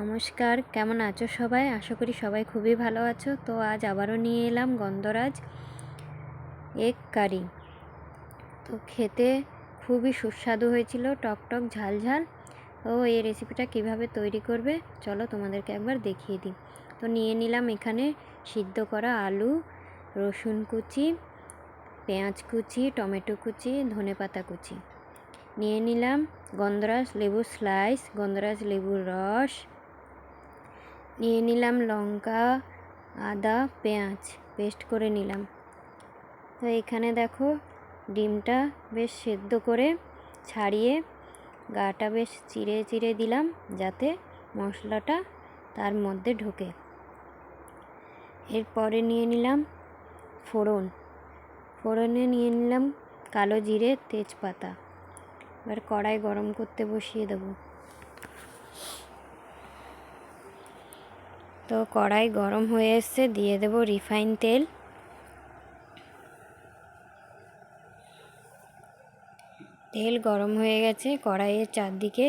নমস্কার, কেমন আছো সবাই? আশা করি সবাই খুবই ভালো আছো। তো আজ আবারও নিয়ে এলাম গন্ধরাজ এগ কারি। তো খেতে খুবই সুস্বাদু হয়েছিল, টক টক, ঝাল ঝাল। তো এই রেসিপিটা কীভাবে তৈরি করবে? চলো তোমাদেরকে একবার দেখিয়ে দিই। তো নিয়ে নিলাম এখানে সিদ্ধ করা আলু, রসুন কুচি, পেঁয়াজ কুচি, টমেটো কুচি ধনেপাতা কুচি। নিয়ে নিলাম গন্ধরাজ লেবুর স্লাইস গন্ধরাজ লেবুর রস নিয়ে নিলাম লঙ্কা, আদা, পেঁয়াজ পেস্ট করে নিলাম। তো এখানে দেখো ডিমটা বেশ সেদ্ধ করে ছাড়িয়ে গাটা বেশ চিড়ে চিড়ে দিলাম যাতে মশলাটা তার মধ্যে ঢোকে। এরপরে নিয়ে নিলাম ফোড়ন। ফোড়নে নিয়ে নিলাম কালো জিরে তেজপাতা। এবার কড়াই গরম করতে বসিয়ে দেবো। তো কড়াই গরম হয়ে এসছে, দিয়ে দেব রিফাইন তেল। তেল গরম হয়ে গেছে, কড়াইয়ের চারদিকে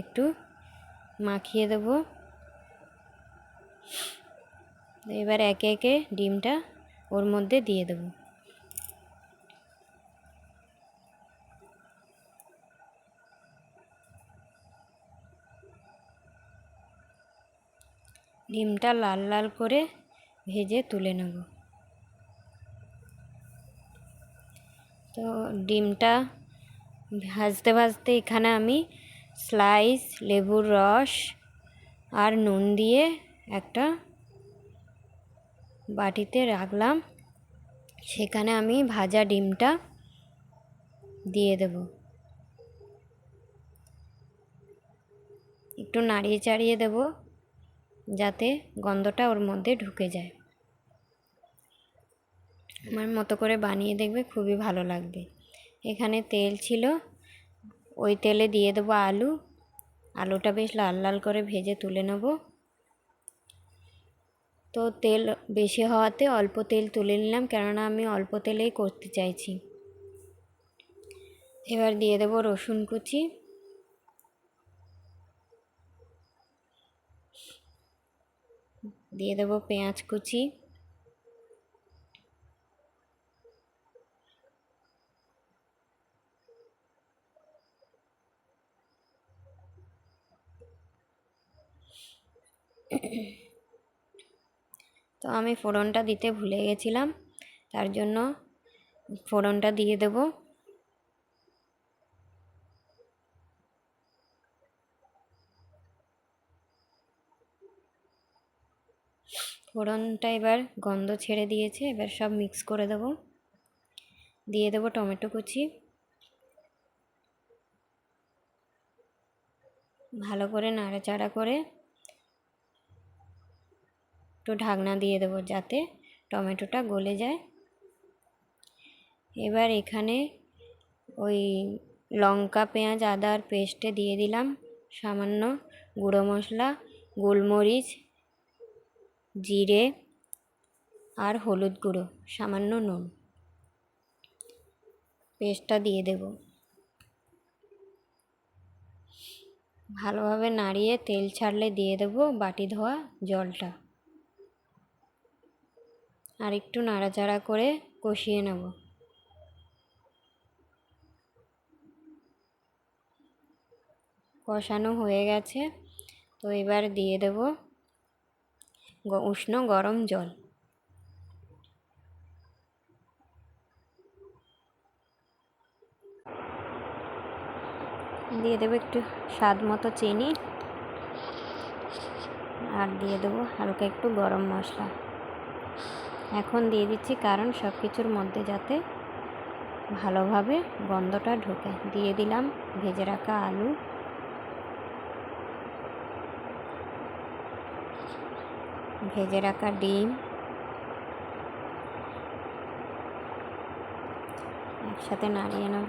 একটু মাখিয়ে দেব। এবার একে একে ডিমটা ওর মধ্যে দিয়ে দেবো। ডিমটা লাল লাল করে ভেজে তুলে নেব। তো ডিমটা ভাজতে ভাজতে এখানে আমি স্লাইস লেবুর রস আর নুন দিয়ে একটা বাটিতে রাখলাম। সেখানে আমি ভাজা ডিমটা দিয়ে দেব। একটু নাড়িয়ে চাড়িয়ে দেবো। যাতে গন্ধটা ওর মধ্যে ঢুকে যায়। আমার মতো করে বানিয়ে দেখবে, খুবই ভালো লাগবে। এখানে তেল ছিল, ওই তেলে দিয়ে দেবো আলু। আলুটা বেশ লাল লাল করে ভেজে তুলে নেব। তো তেল বেশি হওয়াতে অল্প তেল তুলে নিলাম, কেননা আমি অল্প তেলেই করতে চাইছি। এবার দিয়ে দেবো রসুন কুচি। দিয়ে দেব পেঁয়াজ কুচি। তো আমি ফোড়নটা দিতে ভুলে গেছিলাম, তার জন্য ফোড়নটা দিয়ে দেবো। ফোড়নটা এবার গন্ধ ছেড়ে দিয়েছে, এবার সব মিক্স করে দেব। দিয়ে দেব টমেটো কুচি। ভালো করে নাড়াচাড়া করে একটু ঢাকনা দিয়ে দেবো যাতে টমেটোটা গলে যায়। এবার এখানে ওই লঙ্কা, পেঁয়াজ আদার পেস্টে দিয়ে দিলাম। সামান্য গুঁড়ো মশলা, গোলমরিচ জিরে আর হলুদ গুঁড়ো, সামান্য নুন। পেস্টটা দিয়ে দেব। ভালোভাবে নাড়িয়ে তেল ছাড়লে দিয়ে দেব বাটি ধোয়া জলটা। আর একটু নাড়াচাড়া করে কষিয়ে নেব। কষানো হয়ে গেছে, তো এবার দিয়ে দেবো উষ্ণ গরম জল। দিয়ে দেবো একটু স্বাদ মতো চিনি। আর দিয়ে দেবো হালকা একটু গরম মশলা। এখন দিয়ে দিচ্ছি কারণ সব কিছুর মধ্যে যাতে ভালোভাবে গন্ধটা ঢোকে। দিয়ে দিলাম ভেজে রাখা আলু। ভেজে রাখা ডিম। একসাথে নাড়িয়ে নেব।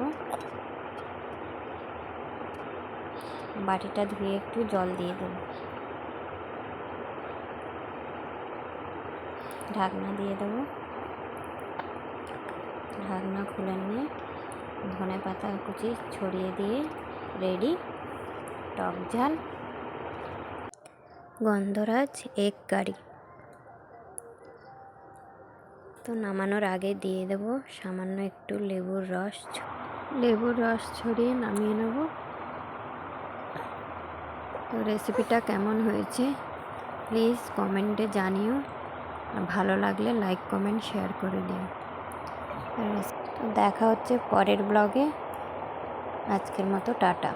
বাটিটা ধুয়ে একটু জল দিয়ে দেব। ঢাকনা দিয়ে দেব। ঢাকনা খুলে নিয়ে ধনে পাতা কুচি ছড়িয়ে দিয়ে রেডি। টক ঝাল। গন্ধরাজ এগ গাড়ি। তো নামানোর আগে দিয়ে দেব সামান্য একটু লেবুর রস লেবুর রস ছড়িয়ে নামিয়ে নেব। তো রেসিপিটা কেমন হয়েছে প্লিজ কমেন্টে জানিও। ভালো লাগলে লাইক, কমেন্ট, শেয়ার করে দিও। দেখা হচ্ছে পরের ব্লগে। আজকের মতো টাটা।